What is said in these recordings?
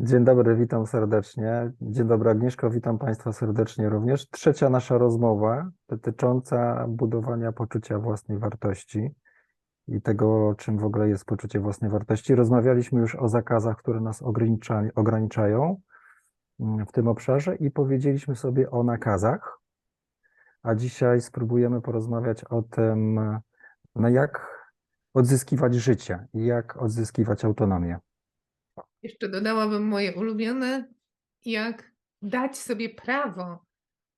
Dzień dobry, witam serdecznie. Dzień dobry, Agnieszko, witam Państwa serdecznie również. Trzecia nasza rozmowa dotycząca budowania poczucia własnej wartości i tego, czym w ogóle jest poczucie własnej wartości. Rozmawialiśmy już o zakazach, które nas ogranicza, ograniczają mm, w tym obszarze i powiedzieliśmy sobie o nakazach, a dzisiaj spróbujemy porozmawiać o tym, no jak odzyskiwać życie i jak odzyskiwać autonomię. Jeszcze dodałabym moje ulubione, jak dać sobie prawo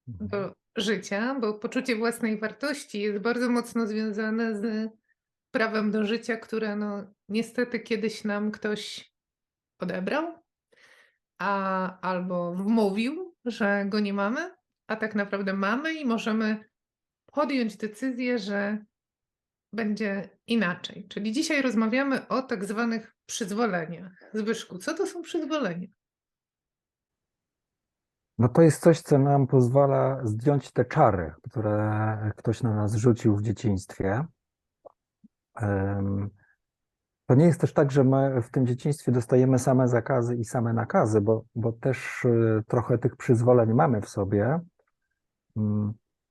do życia, bo poczucie własnej wartości jest bardzo mocno związane z prawem do życia, które no niestety kiedyś nam ktoś odebrał, a albo wmówił, że go nie mamy, a tak naprawdę mamy i możemy podjąć decyzję, że będzie inaczej. Czyli dzisiaj rozmawiamy o tak zwanych przyzwoleniach. Zbyszku, co to są przyzwolenia? No to jest coś, co nam pozwala zdjąć te czary, które ktoś na nas rzucił w dzieciństwie. To nie jest też tak, że my w tym dzieciństwie dostajemy same zakazy i same nakazy, bo, bo też y, trochę tych przyzwoleń mamy w sobie.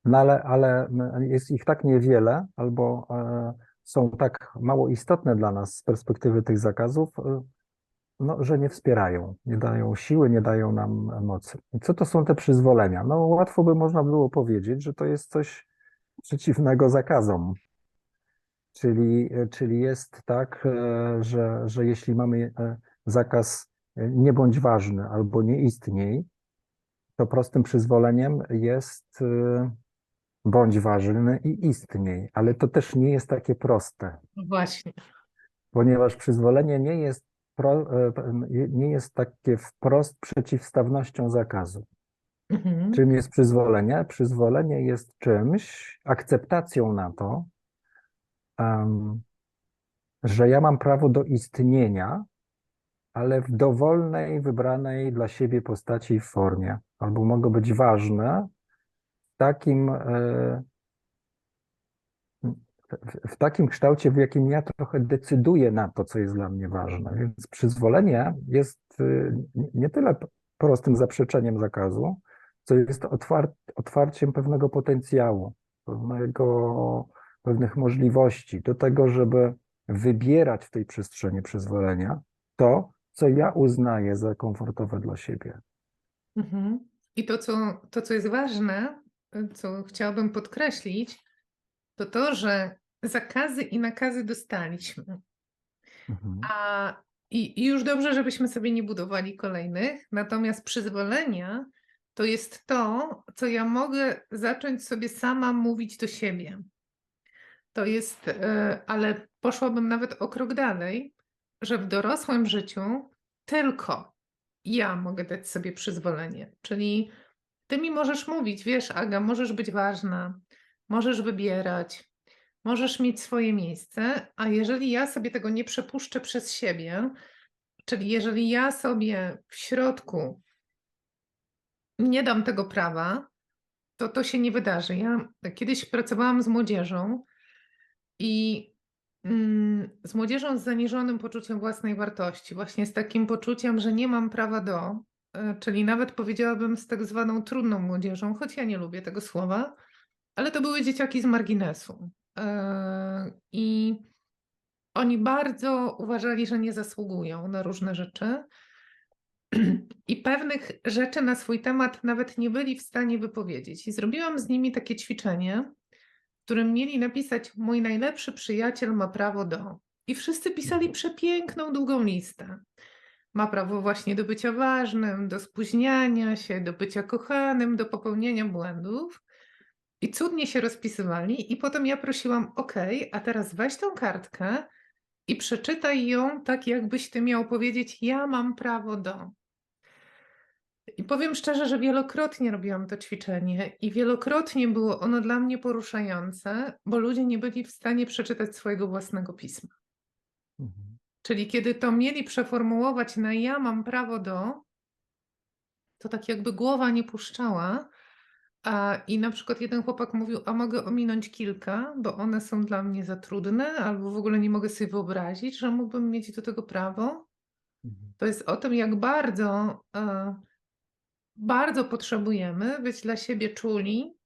Mm, no ale, ale jest ich tak niewiele, albo e, są tak mało istotne dla nas z perspektywy tych zakazów, e, no, że nie wspierają, nie dają siły, nie dają nam mocy. Co to są te przyzwolenia? No łatwo by można było powiedzieć, że to jest coś przeciwnego zakazom. Czyli, czyli jest tak, e, że, że jeśli mamy zakaz nie bądź ważny albo nie istniej, to prostym przyzwoleniem jest bądź ważny i istniej, ale to też nie jest takie proste. No właśnie. Ponieważ przyzwolenie nie jest, pro, e, nie jest takie wprost przeciwstawnością zakazu. Mhm. Czym jest przyzwolenie? Przyzwolenie jest czymś, akceptacją na to, um, że ja mam prawo do istnienia, ale w dowolnej, wybranej dla siebie postaci i formie. Albo mogę być ważne, takim, e, w takim kształcie, w jakim ja trochę decyduję na to, co jest dla mnie ważne. Więc przyzwolenie jest e, nie tyle prostym zaprzeczeniem zakazu, co jest otwar otwarciem pewnego potencjału, pewnego, pewnych możliwości do tego, żeby wybierać w tej przestrzeni przyzwolenia to, co ja uznaję za komfortowe dla siebie. Mhm. I to co, to, co jest ważne, co chciałabym podkreślić, to to, że zakazy i nakazy dostaliśmy. Mhm. A i, i już dobrze, żebyśmy sobie nie budowali kolejnych, natomiast przyzwolenia to jest to, co ja mogę zacząć sobie sama mówić do siebie. To jest, e, ale poszłabym nawet o krok dalej, że w dorosłym życiu tylko ja mogę dać sobie przyzwolenie. Czyli ty mi możesz mówić, wiesz, Aga, możesz być ważna, możesz wybierać, możesz mieć swoje miejsce, a jeżeli ja sobie tego nie przepuszczę przez siebie, czyli jeżeli ja sobie w środku nie dam tego prawa, to to się nie wydarzy. Ja kiedyś pracowałam z młodzieżą i mm, z młodzieżą z zaniżonym poczuciem własnej wartości, właśnie z takim poczuciem, że nie mam prawa do, czyli nawet powiedziałabym z tak zwaną trudną młodzieżą, choć ja nie lubię tego słowa, ale to były dzieciaki z marginesu. E, I oni bardzo uważali, że nie zasługują na różne rzeczy. I pewnych rzeczy na swój temat nawet nie byli w stanie wypowiedzieć. I zrobiłam z nimi takie ćwiczenie, w którym mieli napisać: Mój najlepszy przyjaciel ma prawo do. I wszyscy pisali przepiękną, długą listę ma prawo właśnie do bycia ważnym, do spóźniania się, do bycia kochanym, do popełniania błędów. I cudnie się rozpisywali, i potem ja prosiłam: OK, a teraz weź tą kartkę i przeczytaj ją tak, jakbyś ty miał powiedzieć: Ja mam prawo do. I powiem szczerze, że wielokrotnie robiłam to ćwiczenie i wielokrotnie było ono dla mnie poruszające, bo ludzie nie byli w stanie przeczytać swojego własnego pisma. Mhm. Czyli kiedy to mieli przeformułować na ja mam prawo do, to tak jakby głowa nie puszczała. A, I na przykład jeden chłopak mówił, a mogę ominąć kilka, bo one są dla mnie za trudne, albo w ogóle nie mogę sobie wyobrazić, że mógłbym mieć do tego prawo. Mhm. To jest o tym, jak bardzo, e, bardzo potrzebujemy być dla siebie czuli,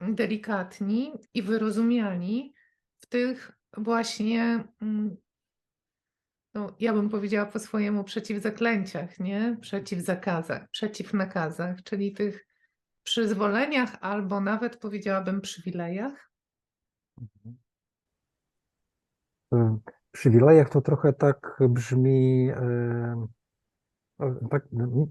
delikatni i wyrozumiali w tych właśnie, mm, no, ja bym powiedziała po swojemu, przeciwzaklęciach, nie? Przeciwzakazach, przeciwnakazach, czyli tych przyzwoleniach albo nawet powiedziałabym przywilejach. Mhm. W przywilejach to trochę tak brzmi, e, tak,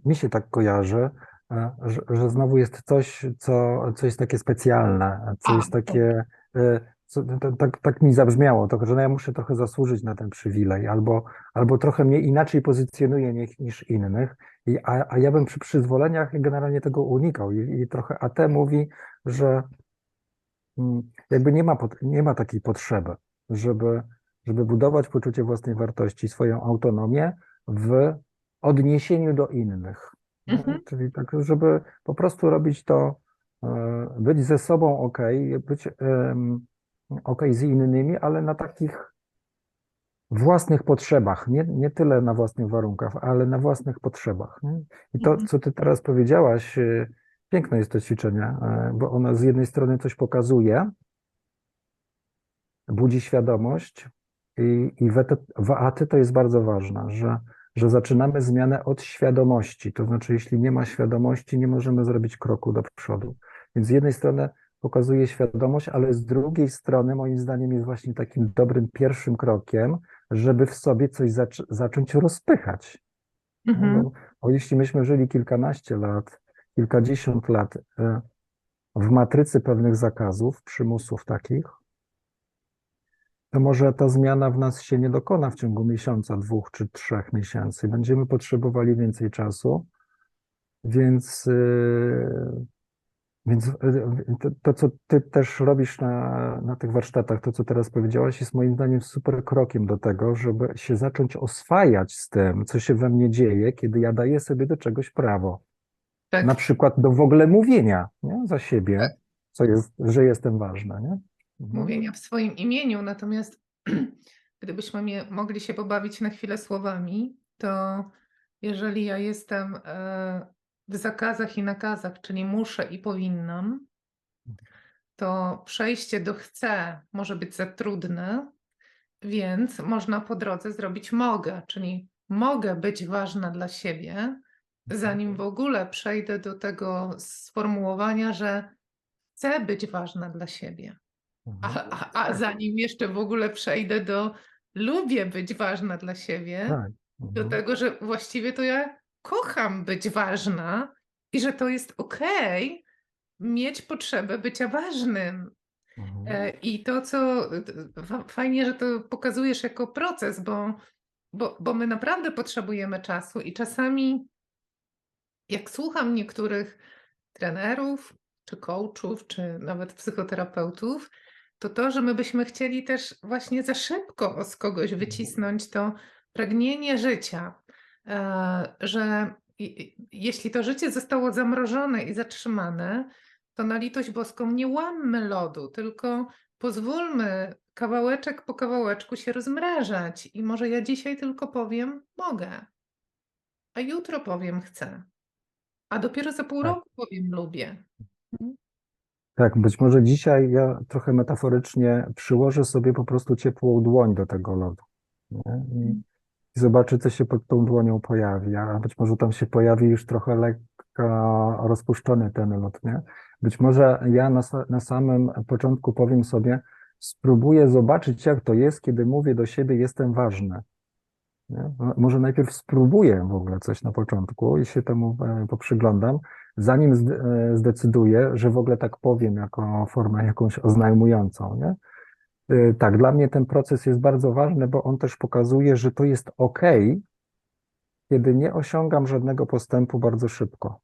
mi- się tak kojarzy, e, że, że znowu jest coś, co, co jest takie specjalne, co A, jest takie, e, co, to, tak, tak mi zabrzmiało, to, że no ja muszę trochę zasłużyć na ten przywilej, albo, albo trochę mnie inaczej pozycjonuje nie- niż innych, I, a, a ja bym przy przyzwoleniach generalnie tego unikał i, i trochę AT mówi, że mm, jakby nie ma, pot- nie ma takiej potrzeby, żeby, żeby budować poczucie własnej wartości, swoją autonomię w odniesieniu do innych. Mhm. Czyli tak, żeby po prostu robić to, e, być ze sobą ok, być em, ok z innymi, ale na takich własnych potrzebach, nie, nie tyle na własnych warunkach, ale na własnych potrzebach. Nie? I to, Mhm. co ty teraz powiedziałaś, e, piękne jest to ćwiczenie, e, bo ono z jednej strony coś pokazuje, budzi świadomość i, i w, ety- w AT to jest bardzo ważne, że, że zaczynamy zmianę od świadomości. To znaczy, jeśli nie ma świadomości, nie możemy zrobić kroku do przodu. Więc z jednej strony pokazuje świadomość, ale z drugiej strony, moim zdaniem, jest właśnie takim dobrym pierwszym krokiem, żeby w sobie coś zac- zacząć rozpychać. Mhm. Bo, bo jeśli myśmy żyli kilkanaście lat, kilkadziesiąt lat e, w matrycy pewnych zakazów, przymusów takich, to może ta zmiana w nas się nie dokona w ciągu miesiąca, dwóch czy trzech miesięcy. Będziemy potrzebowali więcej czasu, więc, yy, więc yy, to, to, co ty też robisz na, na tych warsztatach, to, co teraz powiedziałaś, jest moim zdaniem super krokiem do tego, żeby się zacząć oswajać z tym, co się we mnie dzieje, kiedy ja daję sobie do czegoś prawo. Tak. Na przykład do w ogóle mówienia nie? za siebie, Tak. co jest, że jestem ważna. Nie? Mhm. mówienia w swoim imieniu, natomiast gdybyśmy mie- mogli się pobawić na chwilę słowami, to jeżeli ja jestem e, w zakazach i nakazach, czyli muszę i powinnam, to przejście do chcę może być za trudne, więc można po drodze zrobić mogę, czyli mogę być ważna dla siebie, zanim w ogóle przejdę do tego sformułowania, że chcę być ważna dla siebie. Mhm. A, a, a zanim jeszcze w ogóle przejdę do lubię być ważna dla siebie, Tak. do Mhm. tego, że właściwie to ja kocham być ważna i że to jest okej mieć potrzebę bycia ważnym. Mhm. E, I to, co fa- fajnie, że to pokazujesz jako proces, bo, bo, bo my naprawdę potrzebujemy czasu i czasami, jak słucham niektórych trenerów, czy coachów, czy nawet psychoterapeutów, to to, że my byśmy chcieli też właśnie za szybko z kogoś wycisnąć to pragnienie życia, że i- i- jeśli to życie zostało zamrożone i zatrzymane, to na litość boską nie łammy lodu, tylko pozwólmy kawałeczek po kawałeczku się rozmrażać. I może ja dzisiaj tylko powiem mogę, a jutro powiem chcę, a dopiero za pół Tak. roku powiem lubię. Tak, być może dzisiaj ja trochę metaforycznie przyłożę sobie po prostu ciepłą dłoń do tego lodu. Nie? I, I zobaczę, co się pod tą dłonią pojawi. A być może tam się pojawi już trochę lekko rozpuszczony ten lód. Nie? Być może ja na, na samym początku powiem sobie, spróbuję zobaczyć, jak to jest, kiedy mówię do siebie, jestem ważny. Nie? No, Może najpierw spróbuję w ogóle coś na początku i się temu e, poprzyglądam, zanim e, zdecyduję, że w ogóle tak powiem jako formę jakąś oznajmującą. Nie? E, Tak, dla mnie ten proces jest bardzo ważny, bo on też pokazuje, że to jest ok, kiedy nie osiągam żadnego postępu bardzo szybko.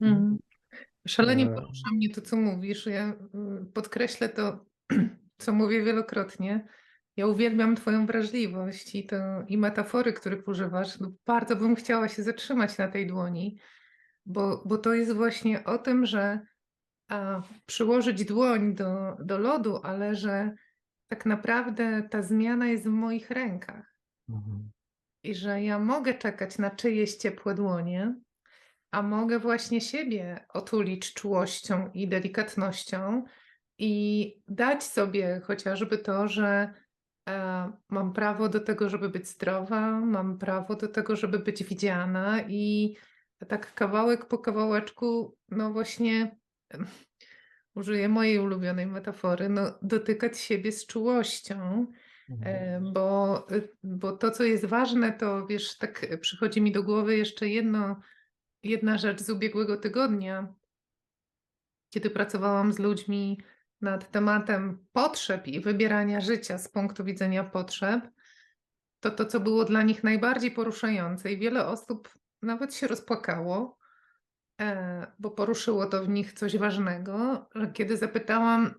Mhm. Szalenie E, porusza mnie to, co mówisz. Ja y, podkreślę to, co mówię wielokrotnie. Ja uwielbiam Twoją wrażliwość i, to, i metafory, których używasz. No, bardzo bym chciała się zatrzymać na tej dłoni, bo, bo to jest właśnie o tym, że a, przyłożyć dłoń do, do lodu, ale że tak naprawdę ta zmiana jest w moich rękach. mhm. i że ja mogę czekać na czyjeś ciepłe dłonie, a mogę właśnie siebie otulić czułością i delikatnością i dać sobie chociażby to, że e, mam prawo do tego, żeby być zdrowa, mam prawo do tego, żeby być widziana i tak kawałek po kawałeczku, no właśnie użyję mojej ulubionej metafory, no dotykać siebie z czułością, e, bo, y, bo to, co jest ważne, to wiesz, tak przychodzi mi do głowy jeszcze jedno, jedna rzecz z ubiegłego tygodnia, kiedy pracowałam z ludźmi nad tematem potrzeb i wybierania życia z punktu widzenia potrzeb, to to, co było dla nich najbardziej poruszające i wiele osób nawet się rozpłakało, bo poruszyło to w nich coś ważnego, że kiedy zapytałam,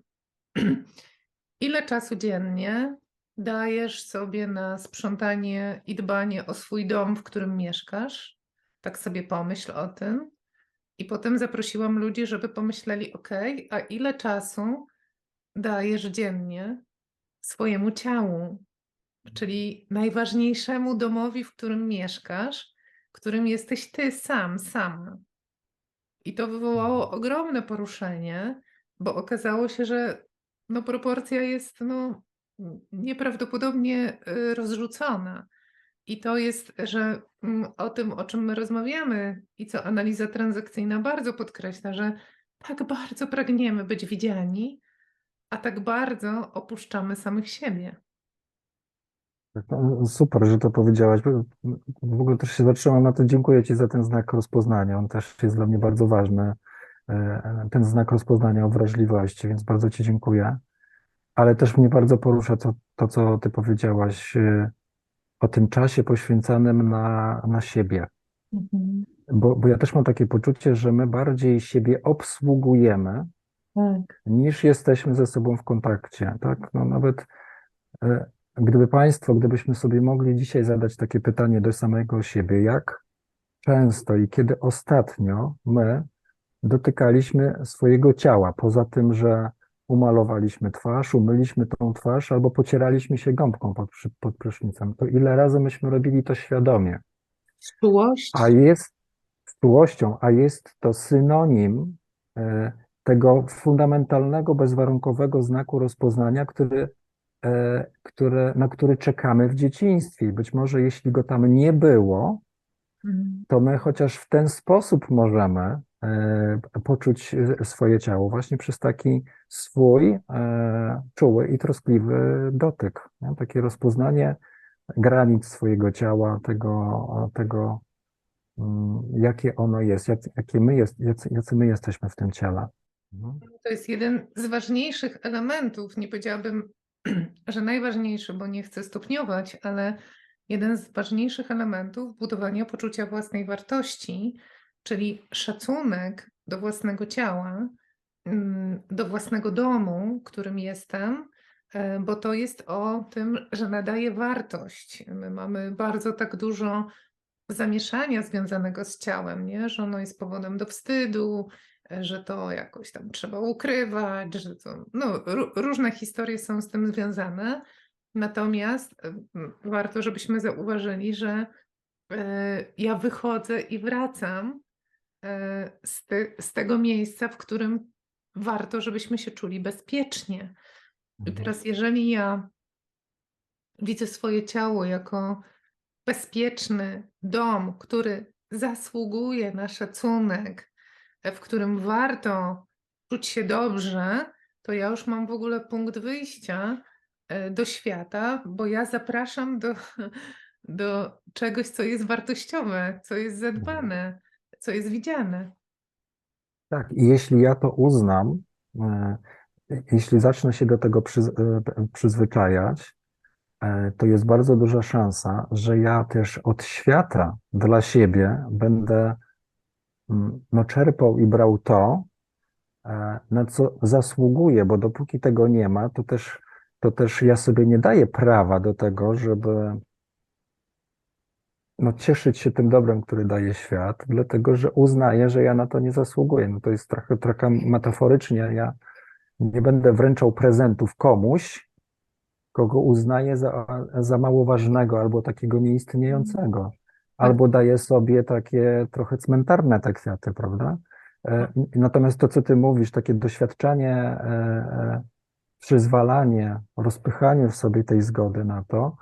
ile czasu dziennie dajesz sobie na sprzątanie i dbanie o swój dom, w którym mieszkasz, tak sobie pomyśl o tym. I potem zaprosiłam ludzi, żeby pomyśleli, ok, a ile czasu dajesz dziennie swojemu ciału, czyli najważniejszemu domowi, w którym mieszkasz, którym jesteś ty sam, sama. I to wywołało ogromne poruszenie, bo okazało się, że no, proporcja jest no, nieprawdopodobnie y, rozrzucona. I to jest, że mm, o tym, o czym my rozmawiamy i co analiza transakcyjna bardzo podkreśla, że tak bardzo pragniemy być widziani, a tak bardzo opuszczamy samych siebie. No, Super, że to powiedziałaś. W ogóle też się zatrzymam na to. Dziękuję Ci za ten znak rozpoznania. On też jest dla mnie bardzo ważny. e, Ten znak rozpoznania o wrażliwości, więc bardzo Ci dziękuję. Ale też mnie bardzo porusza to, to co Ty powiedziałaś e, o tym czasie poświęcanym na, na siebie. Bo, bo ja też mam takie poczucie, że my bardziej siebie obsługujemy, Tak. niż jesteśmy ze sobą w kontakcie, tak? No nawet e, gdyby Państwo, gdybyśmy sobie mogli dzisiaj zadać takie pytanie do samego siebie, jak często i kiedy ostatnio my dotykaliśmy swojego ciała, poza tym, że umalowaliśmy twarz, umyliśmy tą twarz albo pocieraliśmy się gąbką pod, pod prysznicem, to ile razy myśmy robili to świadomie? Czułość. A jest z czułością, a jest to synonim e, tego fundamentalnego, bezwarunkowego znaku rozpoznania, który, które, na który czekamy w dzieciństwie. Być może jeśli go tam nie było, Mhm. to my chociaż w ten sposób możemy e, poczuć e, swoje ciało, właśnie przez taki swój e, czuły i troskliwy dotyk. nie? Takie rozpoznanie granic swojego ciała, tego, tego mm, jakie ono jest, jak, jakie my jest, jacy, jacy my jesteśmy w tym ciele. Mhm. To jest jeden z ważniejszych elementów. Nie powiedziałabym, że najważniejszy, bo nie chcę stopniować, ale jeden z ważniejszych elementów budowania poczucia własnej wartości, czyli szacunek do własnego ciała, mm, do własnego domu, którym jestem, e, bo to jest o tym, że nadaje wartość. My mamy bardzo tak dużo zamieszania związanego z ciałem, nie? że ono jest powodem do wstydu, że to jakoś tam trzeba ukrywać, że to, no, ró- różne historie są z tym związane. Natomiast warto, żebyśmy zauważyli, że e, ja wychodzę i wracam e, z, te, z tego miejsca, w którym warto, żebyśmy się czuli bezpiecznie. I teraz, jeżeli ja widzę swoje ciało jako bezpieczny dom, który zasługuje na szacunek, w którym warto czuć się dobrze, to ja już mam w ogóle punkt wyjścia e, do świata, bo ja zapraszam do, do czegoś, co jest wartościowe, co jest zadbane, co jest widziane. Tak, i jeśli ja to uznam, e, jeśli zacznę się do tego e, przyzwyczajać, to jest bardzo duża szansa, że ja też od świata dla siebie będę no, czerpał i brał to, e, na co zasługuję, bo dopóki tego nie ma, to też, to też ja sobie nie daję prawa do tego, żeby no, cieszyć się tym dobrem, który daje świat, dlatego że uznaję, że ja na to nie zasługuję. No, to jest trochę, trochę metaforycznie. Ja nie będę wręczał prezentów komuś, kogo uznaję za, za mało ważnego albo takiego nieistniejącego, albo daję sobie takie trochę cmentarne te kwiaty, prawda? E, Natomiast to, co ty mówisz, takie doświadczenie, e, e, przyzwalanie, rozpychanie w sobie tej zgody na to,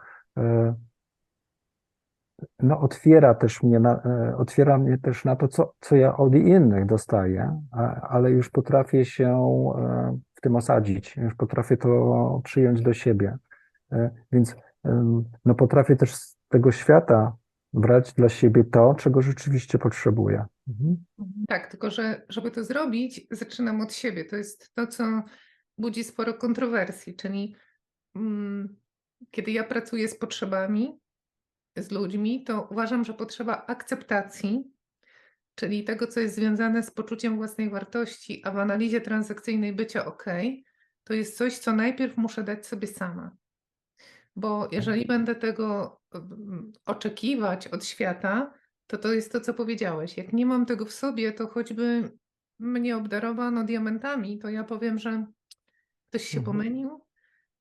no otwiera też mnie na, otwiera mnie też na to, co, co ja od innych dostaję, ale już potrafię się w tym osadzić, już potrafię to przyjąć do siebie. Więc no potrafię też z tego świata brać dla siebie to, czego rzeczywiście potrzebuję. Mhm. Tak, tylko że żeby to zrobić, zaczynam od siebie. To jest to, co budzi sporo kontrowersji, czyli mm, kiedy ja pracuję z potrzebami, z ludźmi, to uważam, że potrzeba akceptacji, czyli tego, co jest związane z poczuciem własnej wartości, a w analizie transakcyjnej bycia ok, to jest coś, co najpierw muszę dać sobie sama. Bo jeżeli będę tego oczekiwać od świata, to to jest to, co powiedziałeś. Jak nie mam tego w sobie, to choćby mnie obdarowano diamentami, to ja powiem, że ktoś się Mhm. pomylił,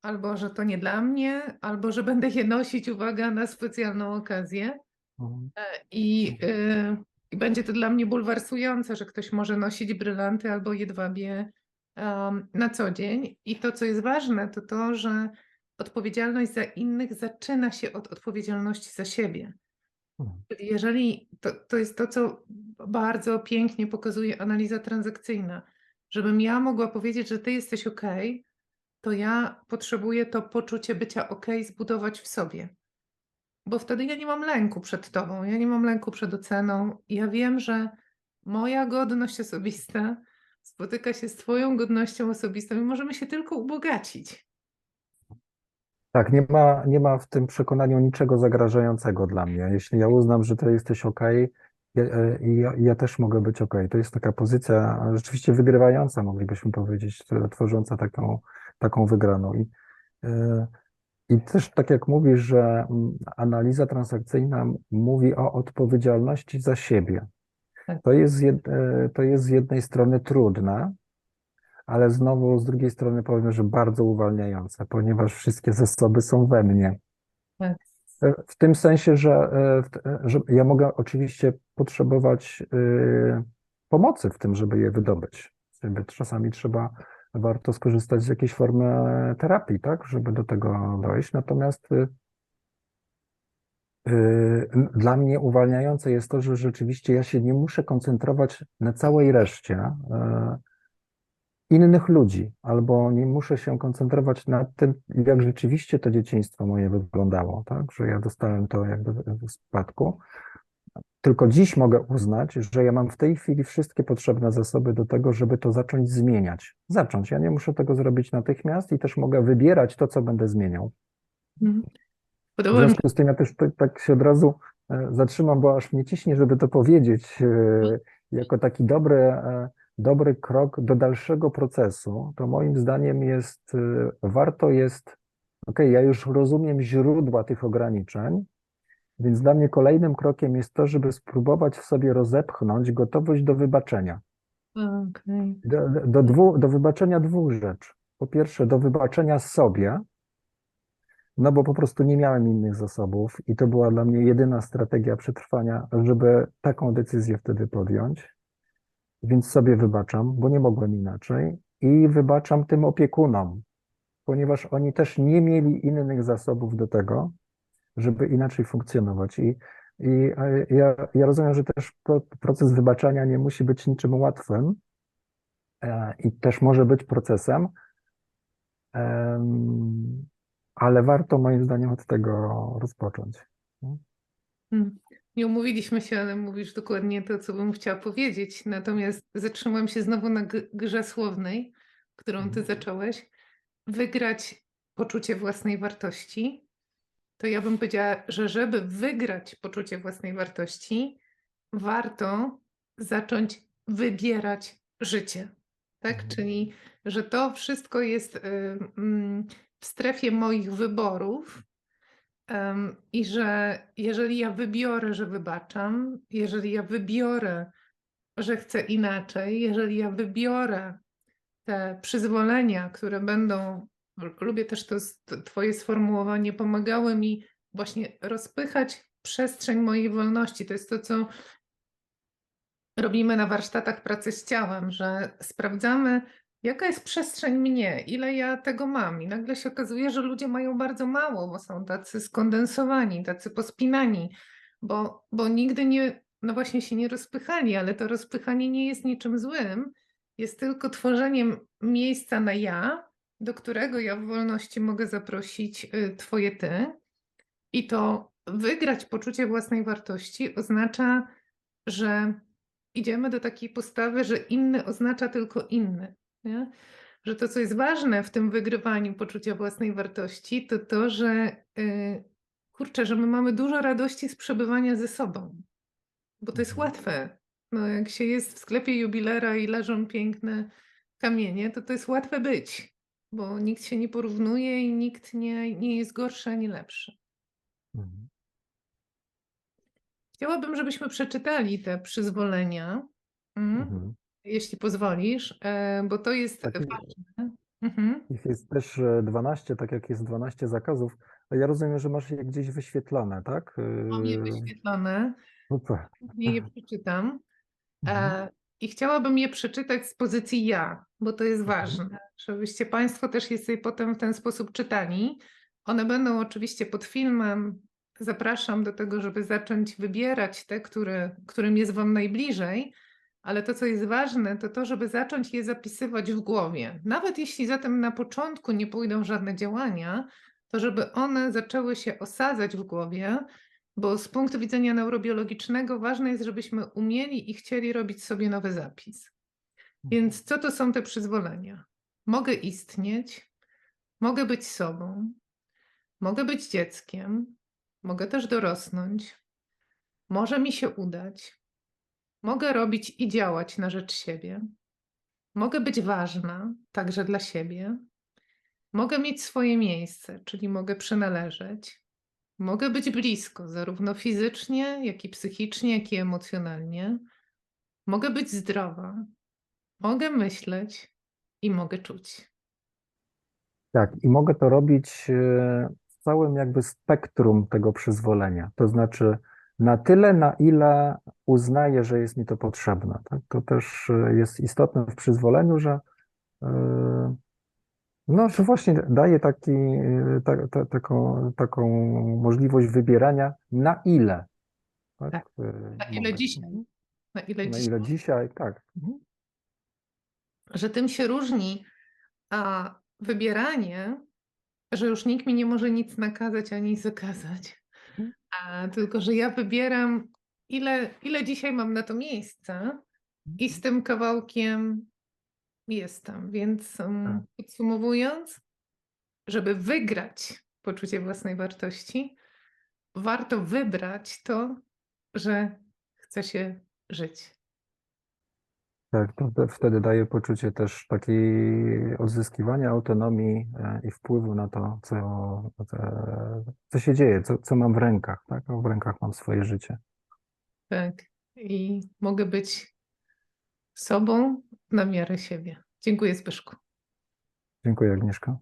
albo że to nie dla mnie, albo że będę je nosić, uwaga, na specjalną okazję. Mhm. E, I, y, I będzie to dla mnie bulwersujące, że ktoś może nosić brylanty albo jedwabie na co dzień. I to, co jest ważne, to to, że odpowiedzialność za innych zaczyna się od odpowiedzialności za siebie. Mhm. Czyli Jeżeli to, to jest to, co bardzo pięknie pokazuje analiza transakcyjna, żebym ja mogła powiedzieć, że ty jesteś ok, to ja potrzebuję to poczucie bycia ok zbudować w sobie. Bo wtedy ja nie mam lęku przed tobą, ja nie mam lęku przed oceną. Ja wiem, że moja godność osobista spotyka się z twoją godnością osobistą i możemy się tylko ubogacić. Tak, nie ma, nie ma w tym przekonaniu niczego zagrażającego dla mnie. Jeśli ja uznam, że ty jesteś ok, ja, e, i ja, ja też mogę być ok. To jest taka pozycja rzeczywiście wygrywająca, moglibyśmy powiedzieć, tworząca taką, taką wygraną. I, e, I też tak jak mówisz, że mm, analiza transakcyjna mówi o odpowiedzialności za siebie. Tak. To jest, e, to jest z jednej strony trudne, ale znowu z drugiej strony powiem, że bardzo uwalniające, ponieważ wszystkie zasoby są we mnie. Tak. E, W tym sensie, że, e, e, że ja mogę oczywiście potrzebować y, pomocy w tym, żeby je wydobyć. Czasami trzeba, warto skorzystać z jakiejś formy terapii, tak, żeby do tego dojść. Natomiast y, y, dla mnie uwalniające jest to, że rzeczywiście ja się nie muszę koncentrować na całej reszcie innych ludzi, albo nie muszę się koncentrować na tym, jak rzeczywiście to dzieciństwo moje wyglądało, tak? Że ja dostałem to jakby w spadku. Tylko dziś mogę uznać, że ja mam w tej chwili wszystkie potrzebne zasoby do tego, żeby to zacząć zmieniać. Zacząć. Ja nie muszę tego zrobić natychmiast i też mogę wybierać to, co będę zmieniał. Mhm. W związku z tym ja też tak, się od razu e, zatrzymam, bo aż mnie ciśnie, żeby to powiedzieć, e, jako taki dobry, e, dobry krok do dalszego procesu, to moim zdaniem jest, e, warto jest, ok, ja już rozumiem źródła tych ograniczeń, więc dla mnie kolejnym krokiem jest to, żeby spróbować w sobie rozepchnąć gotowość do wybaczenia. Okej. Do, do, dwu, do wybaczenia dwóch rzeczy. Po pierwsze, do wybaczenia sobie, no bo po prostu nie miałem innych zasobów i to była dla mnie jedyna strategia przetrwania, żeby taką decyzję wtedy podjąć. Więc sobie wybaczam, bo nie mogłem inaczej i wybaczam tym opiekunom, ponieważ oni też nie mieli innych zasobów do tego, żeby inaczej funkcjonować. I, i ja, ja rozumiem, że też pro- proces wybaczania nie musi być niczym łatwym e, i też może być procesem, em, ale warto moim zdaniem od tego rozpocząć. Mm. Nie umówiliśmy się, ale mówisz dokładnie to, co bym chciała powiedzieć. Natomiast zatrzymam się znowu na grze słownej, którą ty Mhm. zacząłeś. Wygrać poczucie własnej wartości. To ja bym powiedziała, że żeby wygrać poczucie własnej wartości, warto zacząć wybierać życie. Tak? Mhm. Czyli, że to wszystko jest y, mm, w strefie moich wyborów. I że jeżeli ja wybiorę, że wybaczam, jeżeli ja wybiorę, że chcę inaczej, jeżeli ja wybiorę te przyzwolenia, które będą Lubię też to Twoje sformułowanie. Pomagały mi właśnie rozpychać przestrzeń mojej wolności. To jest to, co robimy na warsztatach pracy z ciałem, że sprawdzamy, jaka jest przestrzeń mnie, ile ja tego mam. I nagle się okazuje, że ludzie mają bardzo mało, bo są tacy skondensowani, tacy pospinani, bo, bo nigdy nie, no właśnie się nie rozpychali, ale to rozpychanie nie jest niczym złym, jest tylko tworzeniem miejsca na ja, do którego ja w wolności mogę zaprosić y, Twoje ty. I to wygrać poczucie własnej wartości oznacza, że idziemy do takiej postawy, że inny oznacza tylko inny. Nie? Że to, co jest ważne w tym wygrywaniu poczucia własnej wartości, to to, że yy, kurczę, że my mamy dużo radości z przebywania ze sobą. Bo to jest Mhm. łatwe. No, jak się jest w sklepie jubilera i leżą piękne kamienie, to to jest łatwe być, bo nikt się nie porównuje i nikt nie, nie jest gorszy ani lepszy. Mhm. Chciałabym, żebyśmy przeczytali te przyzwolenia, mm, Mhm. Jeśli pozwolisz, e, bo to jest Tak, ważne. Mhm. Ich jest też e, 12, tak jak jest 12 zakazów. Ja rozumiem, że masz je gdzieś wyświetlone, tak? Mam je wyświetlone, Super. nie je przeczytam. Mhm. E, I chciałabym je przeczytać z pozycji ja, bo to jest Mhm. ważne, żebyście Państwo też je sobie potem w ten sposób czytali. One będą oczywiście pod filmem. Zapraszam do tego, żeby zacząć wybierać te, które, którym jest Wam najbliżej, ale to, co jest ważne, to to, żeby zacząć je zapisywać w głowie. Nawet jeśli zatem na początku nie pójdą żadne działania, to żeby one zaczęły się osadzać w głowie, bo z punktu widzenia neurobiologicznego ważne jest, żebyśmy umieli i chcieli robić sobie nowy zapis. Więc co to są te przyzwolenia? Mogę istnieć, mogę być sobą, mogę być dzieckiem, mogę też dorosnąć, może mi się udać, mogę robić i działać na rzecz siebie, mogę być ważna także dla siebie, mogę mieć swoje miejsce, czyli mogę przynależeć, Mogę być blisko, zarówno fizycznie, jak i psychicznie, jak i emocjonalnie. Mogę być zdrowa, mogę myśleć i mogę czuć. Tak, i mogę to robić e, w całym jakby spektrum tego przyzwolenia. To znaczy na tyle, na ile uznaję, że jest mi to potrzebne. Tak? To też e, jest istotne w przyzwoleniu, że e, no, że właśnie daje taki, e, ta, ta, taką, taką możliwość wybierania na ile. Tak? Tak. Na ile dzisiaj? Na ile Na dzisiaj? ile dzisiaj, tak. Mhm. Że tym się różni, a wybieranie, że już nikt mi nie może nic nakazać ani zakazać. A tylko, że ja wybieram, ile, ile dzisiaj mam na to miejsca i z tym kawałkiem jestem. Więc um, podsumowując, żeby wygrać poczucie własnej wartości, warto wybrać to, że chce się żyć. Tak, to te- wtedy daje poczucie też takiej odzyskiwania autonomii e, i wpływu na to, co, co- co się dzieje, co, co mam w rękach, tak? W rękach mam swoje życie. Tak. I mogę być sobą na miarę siebie. Dziękuję, Zbyszku. Dziękuję, Agnieszka.